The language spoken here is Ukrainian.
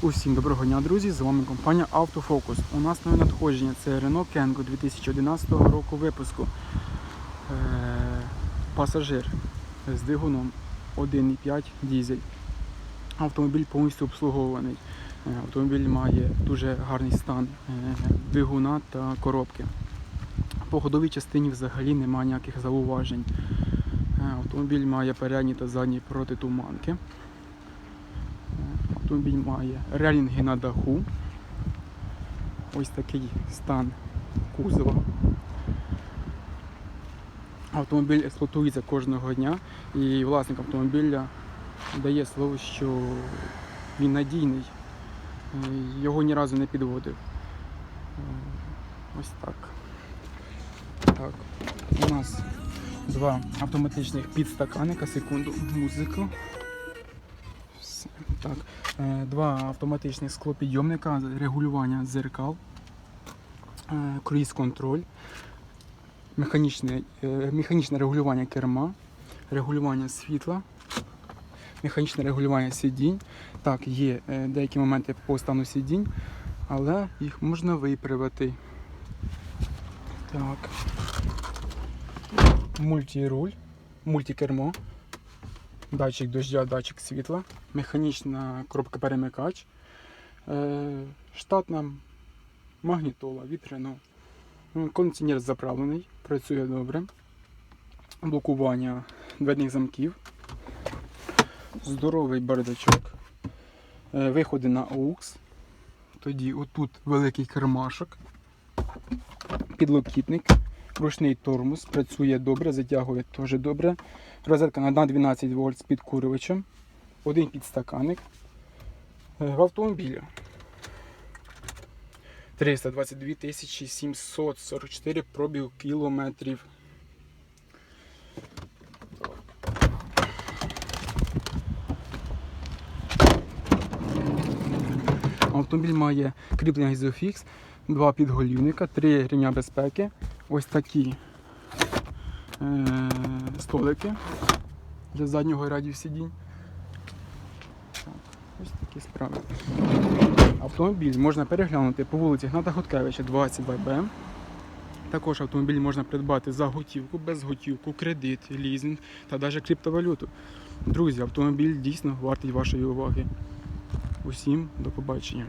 Усім доброго дня, друзі! З вами компанія Автофокус. У нас нове надходження це Renault Kengo 2011 року випуску. Е, пасажир з двигуном 1,5 дізель. Автомобіль повністю обслугований. Е, Автомобіль має дуже гарний стан е, двигуна та коробки. По ходовій частині взагалі немає ніяких зауважень. Е, Автомобіль має передні та задні протитуманки. Автомобіль має релінги на даху. Ось такий стан кузова. Автомобіль експлуатується кожного дня і власник автомобіля дає слово, що він надійний, його ні разу не підводив. Ось так. Так. У нас два автоматичних підстаканника, секунду, музику. Так. Е, Два автоматичних склопідйомника, регулювання дзеркал, е, круїз-контроль, механічне, е, механічне регулювання керма, регулювання світла, механічне регулювання сидінь. Так, є деякі моменти по стану сидінь, але їх можна виправити. Так. Мультируль, мультикермо датчик дождя, датчик світла, механічна коробка перемикач, е, штатна магнітола від Renault. Кондиціонер заправлений, працює добре. Блокування дверних замків, здоровий бардачок, е, виходи на AUX. Тоді отут великий кермашок, підлокітник, ручний тормоз, працює добре, затягує теж добре. Розетка на 12 вольт з підкурювачем, один підстаканник Е, в автомобілі. 322 тисячі 744 пробіг кілометрів. Автомобіль має кріплення Isofix, два підголівника, три рівня безпеки, ось такі е, столики для заднього ряду сидінь. Ось такі справи. Автомобіль можна переглянути по вулиці Гната Хоткевича 22Б. Також автомобіль можна придбати за готівку, без готівку, кредит, лізинг та навіть криптовалюту. Друзі, автомобіль дійсно вартий вашої уваги. Усім до побачення.